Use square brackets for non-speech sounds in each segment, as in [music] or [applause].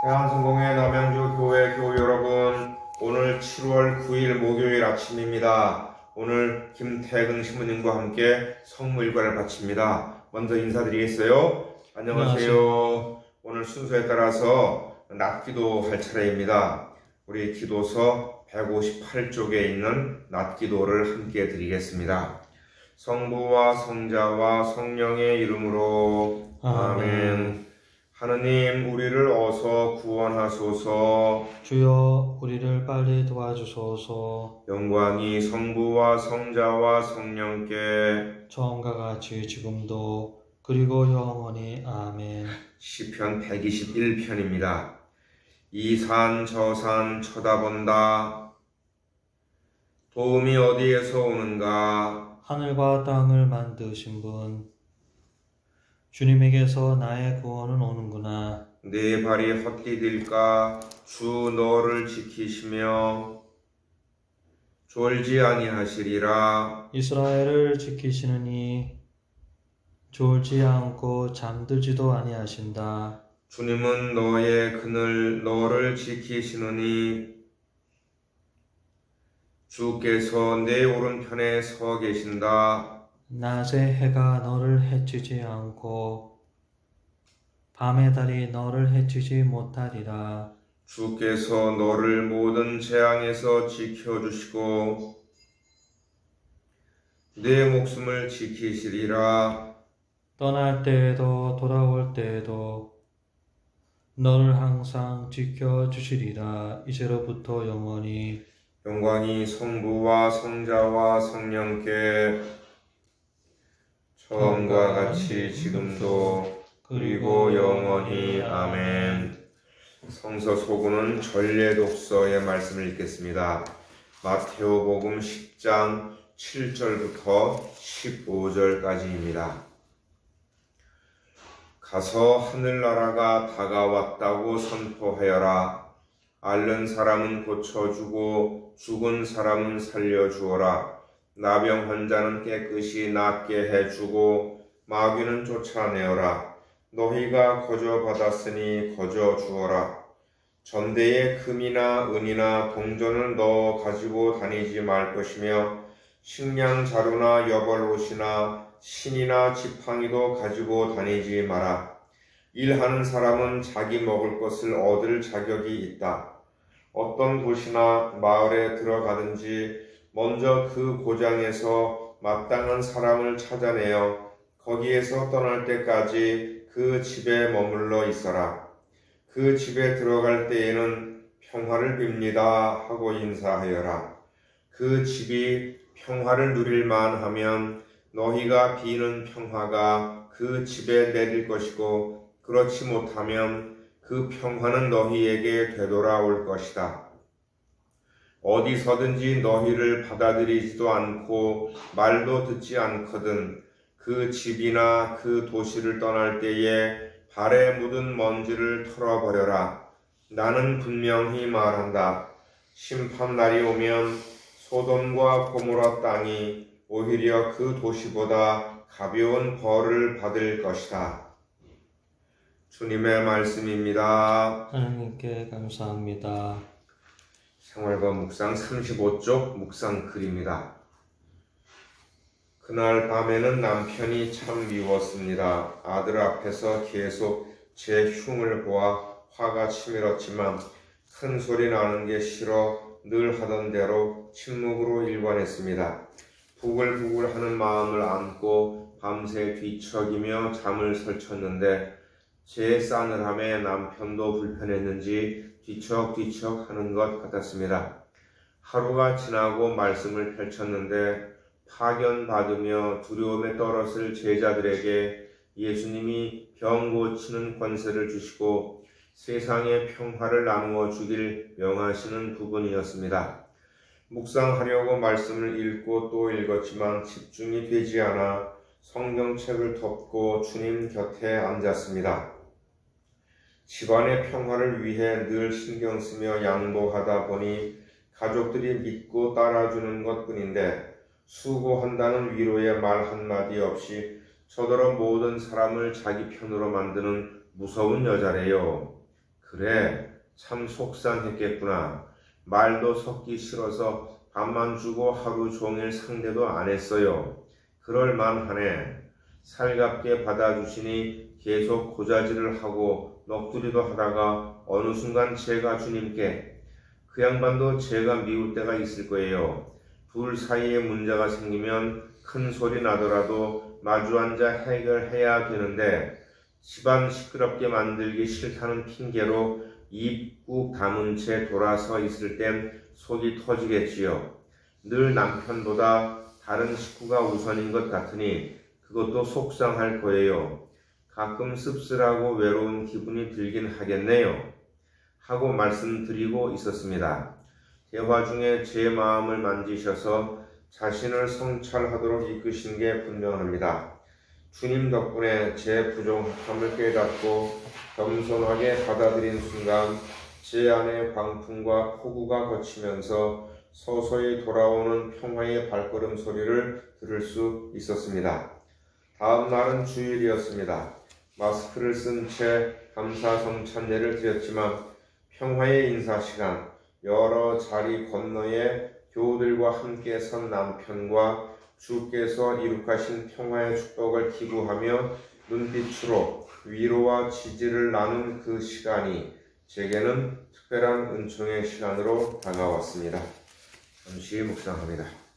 대한성공회 남양주 교회 교우 여러분, 오늘 7월 9일 목요일 아침입니다. 오늘 김태근 신부님과 함께 성물과를 바칩니다. 먼저 인사드리겠어요. 안녕하세요. 오늘 순서에 따라서 낮기도 할 차례입니다. 우리 기도서 158쪽에 있는 낮기도를 함께 드리겠습니다. 성부와 성자와 성령의 이름으로 아멘. 하느님 우리를 어서 구원하소서 주여 우리를 빨리 도와주소서 영광이 성부와 성자와 성령께 처음과 같이 지금도 그리고 영원히 아멘 시편 121편입니다. 이 산 저 산 쳐다본다. 도움이 어디에서 오는가? 하늘과 땅을 만드신 분 주님에게서 나의 구원은 오는구나 내 발이 헛디딜까? 주 너를 지키시며 졸지 아니하시리라. 이스라엘을 지키시는 이 졸지 않고 잠들지도 아니하신다 주님은 너의 그늘 너를 지키시느니 주께서 내 오른편에 서 계신다. 낮에 해가 너를 해치지 않고 밤의 달이 너를 해치지 못하리라 주께서 너를 모든 재앙에서 지켜주시고 내 목숨을 지키시리라. 떠날 때에도 돌아올 때에도 너를 항상 지켜주시리라 이제로부터 영원히 영광이 성부와 성자와 성령께 처음과 같이 지금도 그리고 영원히 아멘. 성서 소구는 전례 독서의 말씀을 읽겠습니다. 마테오복음 10장 7절부터 15절까지입니다. 가서 하늘나라가 다가왔다고 선포하여라. 앓는 사람은 고쳐주고 죽은 사람은 살려주어라. 나병 환자는 깨끗이 낫게 해주고 마귀는 쫓아내어라. 너희가 거저 받았으니 거저 주어라. 전대에 금이나 은이나 동전을 넣어 가지고 다니지 말 것이며 식량 자루나 여벌 옷이나 신이나 지팡이도 가지고 다니지 마라. 일하는 사람은 자기 먹을 것을 얻을 자격이 있다. 어떤 도시나 마을에 들어가든지 먼저 그 고장에서 마땅한 사람을 찾아내어 거기에서 떠날 때까지 그 집에 머물러 있어라. 그 집에 들어갈 때에는 평화를 빕니다 하고 인사하여라. 그 집이 평화를 누릴만 하면 너희가 비는 평화가 그 집에 내릴 것이고 그렇지 못하면 그 평화는 너희에게 되돌아올 것이다. 어디서든지 너희를 받아들이지도 않고 말도 듣지 않거든 그 집이나 그 도시를 떠날 때에 발에 묻은 먼지를 털어버려라. 나는 분명히 말한다. 심판날이 오면 소돔과 고모라 땅이 오히려 그 도시보다 가벼운 벌을 받을 것이다. 주님의 말씀입니다. 하나님께 감사합니다 생활과 묵상 35쪽 묵상 글입니다. 그날 밤에는 남편이 참 미웠습니다. 아들 앞에서 계속 제 흉을 보아 화가 치밀었지만 큰 소리 나는 게 싫어 늘 하던 대로 침묵으로 일관했습니다. 부글부글 하는 마음을 안고 밤새 뒤척이며 잠을 설쳤는데 제 싸늘함에 남편도 불편했는지 뒤척뒤척 하는 것 같았습니다. 하루가 지나고 말씀을 펼쳤는데 파견받으며 두려움에 떨었을 제자들에게 예수님이 병 고치는 권세를 주시고 세상의 평화를 나누어 주길 명하시는 부분이었습니다. 묵상하려고 말씀을 읽고 또 읽었지만 집중이 되지 않아 성경책을 덮고 주님 곁에 앉았습니다. 집안의 평화를 위해 늘 신경 쓰며 양보하다 보니 가족들이 믿고 따라주는 것 뿐인데 수고한다는 위로의 말 한마디 없이 저더러 모든 사람을 자기 편으로 만드는 무서운 여자래요. 그래, 참 속상했겠구나. 말도 섞기 싫어서 밥만 주고 하루 종일 상대도 안 했어요. 그럴 만하네. 살갑게 받아주시니 계속 고자질을 하고 넋두리도 하다가 어느 순간 제가 주님께 그 양반도 제가 미울 때가 있을 거예요. 둘 사이에 문제가 생기면 큰 소리 나더라도 마주 앉아 해결해야 되는데 집안 시끄럽게 만들기 싫다는 핑계로 입꾹 다문 채 돌아서 있을 땐 속이 터지겠지요. 늘 남편보다 다른 식구가 우선인 것 같으니 그것도 속상할 거예요. 가끔 씁쓸하고 외로운 기분이 들긴 하겠네요. 하고 말씀드리고 있었습니다. 대화 중에 제 마음을 만지셔서 자신을 성찰하도록 이끄신 게 분명합니다. 주님 덕분에 제 부족함을 깨닫고 겸손하게 받아들인 순간 제 안에 광풍과 폭우가 거치면서 서서히 돌아오는 평화의 발걸음 소리를 들을 수 있었습니다. 다음 날은 주일이었습니다. 마스크를 쓴 채 감사 성 찬례를 드렸지만 평화의 인사 시간 여러 자리 건너에 교우들과 함께 선 남편과 주께서 이룩하신 평화의 축복을 기부하며 눈빛으로 위로와 지지를 나눈 그 시간이 제게는 특별한 은총의 시간으로 다가왔습니다. 잠시 묵상합니다.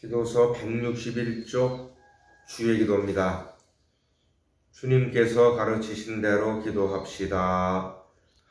기도서 161쪽 주의 기도입니다. 주님께서 가르치신 대로 기도합시다.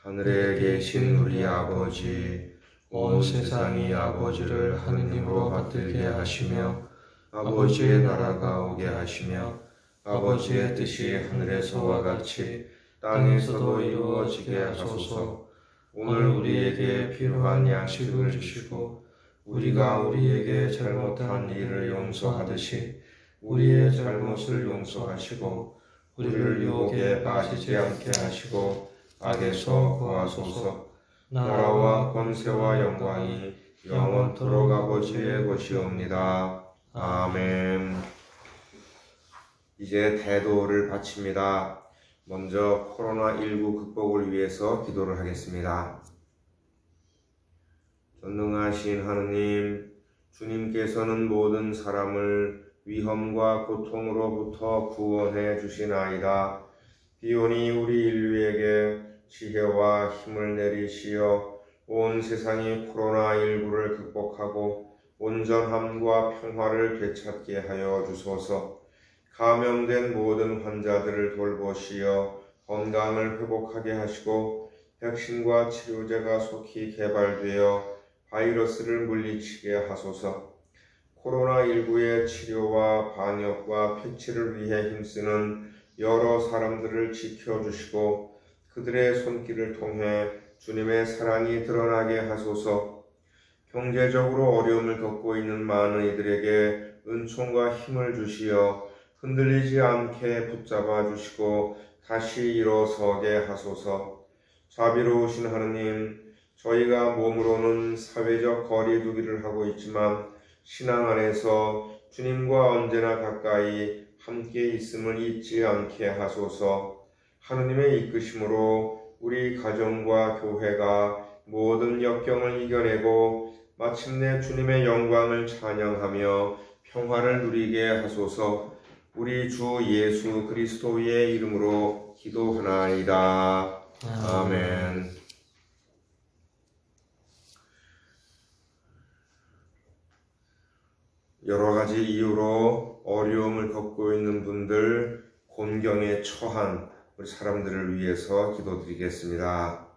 하늘에 계신 우리 아버지, 온 세상이 아버지를 하느님으로 받들게 하시며 아버지의 나라가 오게 하시며 아버지의 뜻이 하늘에서와 같이 땅에서도 이루어지게 하소서 오늘 우리에게 필요한 양식을 주시고 우리가 우리에게 잘못한 일을 용서하듯이 우리의 잘못을 용서하시고 우리를 유혹에 빠지지 않게 하시고 악에서 구하소서 나라와 권세와 영광이 영원토록 아버지의 것이옵니다. 아멘. 이제 대도를 바칩니다. 먼저 코로나19 극복을 위해서 기도를 하겠습니다. 전능하신 하느님, 주님께서는 모든 사람을 위험과 고통으로부터 구원해 주시나이다. 비오니 우리 인류에게 지혜와 힘을 내리시어 온 세상이 코로나19를 극복하고 온전함과 평화를 되찾게 하여 주소서. 감염된 모든 환자들을 돌보시어 건강을 회복하게 하시고 백신과 치료제가 속히 개발되어 바이러스를 물리치게 하소서. 코로나19의 치료와 방역과 퇴치를 위해 힘쓰는 여러 사람들을 지켜주시고 그들의 손길을 통해 주님의 사랑이 드러나게 하소서. 경제적으로 어려움을 겪고 있는 많은 이들에게 은총과 힘을 주시어 흔들리지 않게 붙잡아 주시고 다시 일어서게 하소서. 자비로우신 하느님, 저희가 몸으로는 사회적 거리두기를 하고 있지만 신앙 안에서 주님과 언제나 가까이 함께 있음을 잊지 않게 하소서. 하느님의 이끄심으로 우리 가정과 교회가 모든 역경을 이겨내고 마침내 주님의 영광을 찬양하며 평화를 누리게 하소서. 우리 주 예수 그리스도의 이름으로 기도하나이다. 아멘. 여러 가지 이유로 어려움을 겪고 있는 분들, 곤경에 처한 우리 사람들을 위해서 기도드리겠습니다.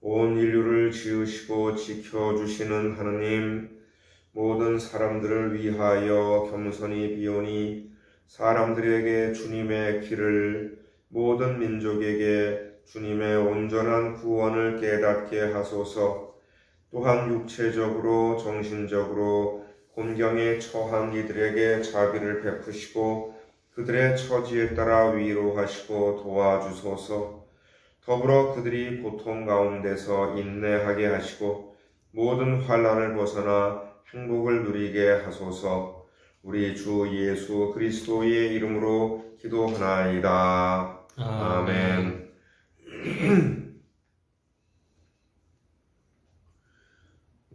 온 인류를 지으시고 지켜주시는 하느님, 모든 사람들을 위하여 겸손히 비오니 사람들에게 주님의 길을 모든 민족에게 주님의 온전한 구원을 깨닫게 하소서. 또한 육체적으로 정신적으로 곤경에 처한 이들에게 자비를 베푸시고 그들의 처지에 따라 위로하시고 도와주소서. 더불어 그들이 고통 가운데서 인내하게 하시고 모든 환란을 벗어나 행복을 누리게 하소서. 우리 주 예수 그리스도의 이름으로 기도하나이다. 아멘. [clears throat]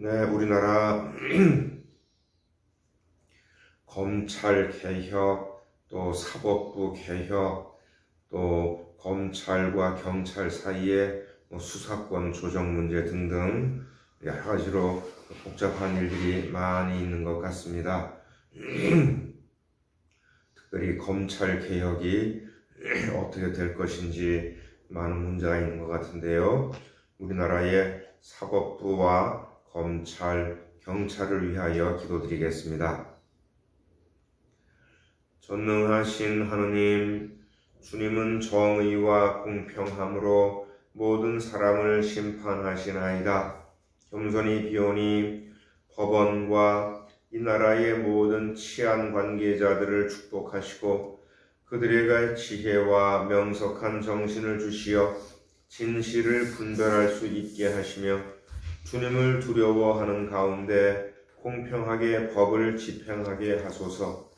네, 우리나라 [clears throat] 검찰 개혁, 또 사법부 개혁, 또 검찰과 경찰 사이에 뭐 수사권 조정 문제 등등 여러 가지로 복잡한 일들이 많이 있는 것 같습니다. [clears throat] 특별히 검찰 개혁이 [clears throat] 어떻게 될 것인지 많은 문제가 있는 것 같은데요. 우리나라의 사법부와 검찰, 경찰을 위하여 기도드리겠습니다. 전능하신 하느님, 주님은 정의와 공평함으로 모든 사람을 심판하시나이다. 겸손히 비오니 법원과 이 나라의 모든 치안 관계자들을 축복하시고 그들에게 지혜와 명석한 정신을 주시어 진실을 분별할 수 있게 하시며 주님을 두려워하는 가운데 공평하게 법을 집행하게 하소서.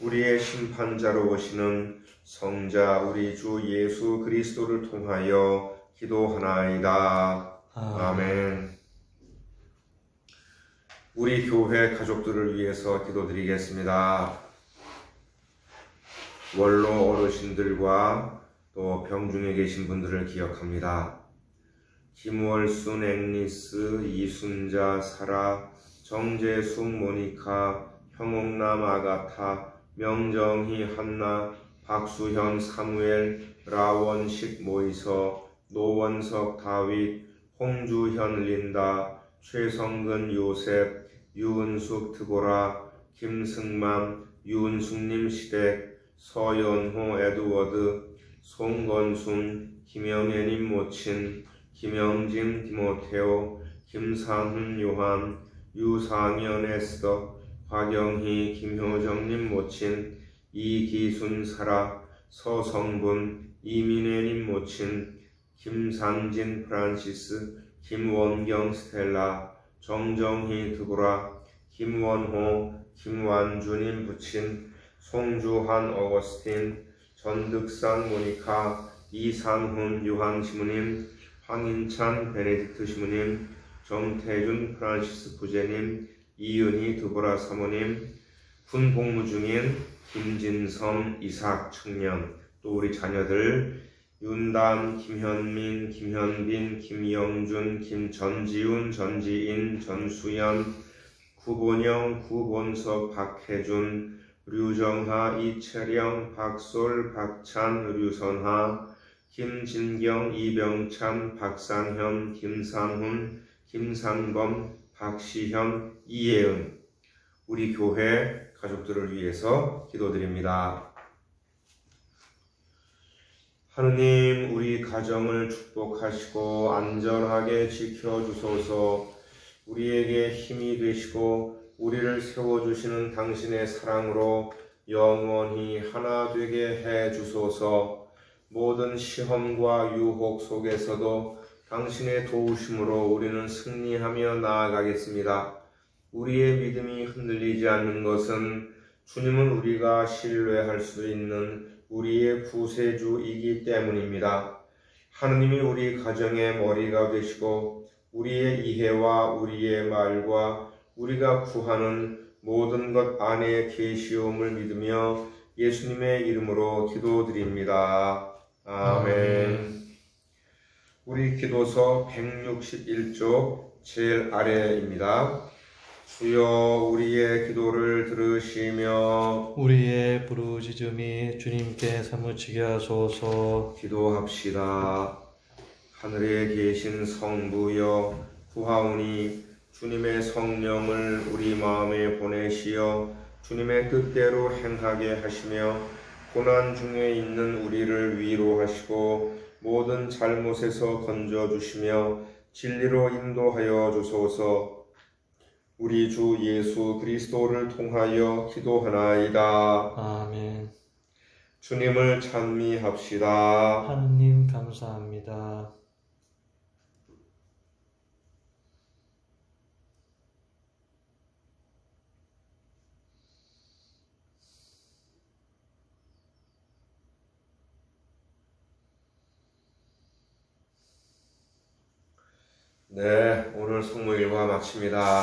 우리의 심판자로 오시는 성자 우리 주 예수 그리스도를 통하여 기도하나이다. 아멘. 우리 교회 가족들을 위해서 기도드리겠습니다. 원로 어르신들과 또 병중에 계신 분들을 기억합니다. 김월순, 앵리스, 이순자, 사라, 정재숙, 모니카, 형옥남, 아가타, 명정희, 한나, 박수현, 사무엘, 라원식, 모이서, 노원석, 다윗, 홍주현, 린다, 최성근, 요셉, 유은숙, 드보라, 김승만, 유은숙님, 시댁, 서연호, 에드워드, 송건순, 김영애님, 모친, 김영진, 디모테오, 김상훈, 요한, 유상현, 에스더, 박영희, 김효정님, 모친, 이기순, 사라, 서성분, 이민혜님, 모친, 김상진, 프란시스, 김원경, 스텔라, 정정희, 드보라, 김원호, 김완주님, 부친, 송주환, 어거스틴, 전득산, 모니카, 이상훈, 유한 시무님, 황인찬, 베네딕트 시무님, 정태준, 프란시스 부제님, 이은희, 드보라 사모님, 군 복무 중인 김진성, 이삭 청년, 또 우리 자녀들 윤담, 김현민, 김현빈, 김영준, 김전지훈, 전지인, 전수연, 구본영, 구본석, 박혜준, 류정하, 이채령, 박솔, 박찬, 류선하, 김진경, 이병찬, 박상현, 김상훈, 김상범, 박시현, 이예은. 우리 교회 가족들을 위해서 기도드립니다. 하느님, 우리 가정을 축복하시고 안전하게 지켜주소서. 우리에게 힘이 되시고 우리를 세워주시는 당신의 사랑으로 영원히 하나 되게 해 주소서 모든 시험과 유혹 속에서도 당신의 도우심으로 우리는 승리하며 나아가겠습니다. 우리의 믿음이 흔들리지 않는 것은 주님은 우리가 신뢰할 수 있는 우리의 구세주이기 때문입니다. 하느님이 우리 가정의 머리가 되시고 우리의 이해와 우리의 말과 우리가 구하는 모든 것 안에 계시옴을 믿으며 예수님의 이름으로 기도드립니다. 아멘. 우리 기도서 161쪽 제일 아래입니다. 주여 우리의 기도를 들으시며 우리의 부르짖음이 주님께 사무치게 하소서. 기도합시다. 하늘에 계신 성부여 구하오니 주님의 성령을 우리 마음에 보내시어 주님의 뜻대로 행하게 하시며 고난 중에 있는 우리를 위로하시고 모든 잘못에서 건져 주시며 진리로 인도하여 주소서. 우리 주 예수 그리스도를 통하여 기도하나이다. 아멘. 주님을 찬미합시다. 하느님 감사합니다. 네, 오늘 성모일과 마칩니다.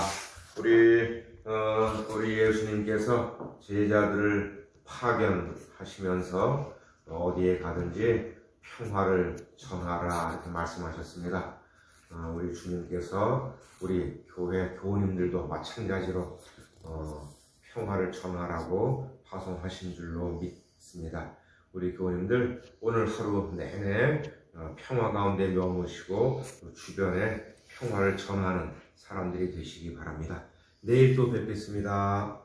우리 어, 우리 예수님께서 제자들을 파견하시면서 어디에 가든지 평화를 전하라 이렇게 말씀하셨습니다. 어, 우리 주님께서 우리 교회 교우님들도 마찬가지로 어, 평화를 전하라고 파송하신 줄로 믿습니다. 우리 교우님들 오늘 하루 내내 어, 평화 가운데 머무시고 또 주변에 평화를 전하는 사람들이 되시기 바랍니다. 내일 또 뵙겠습니다.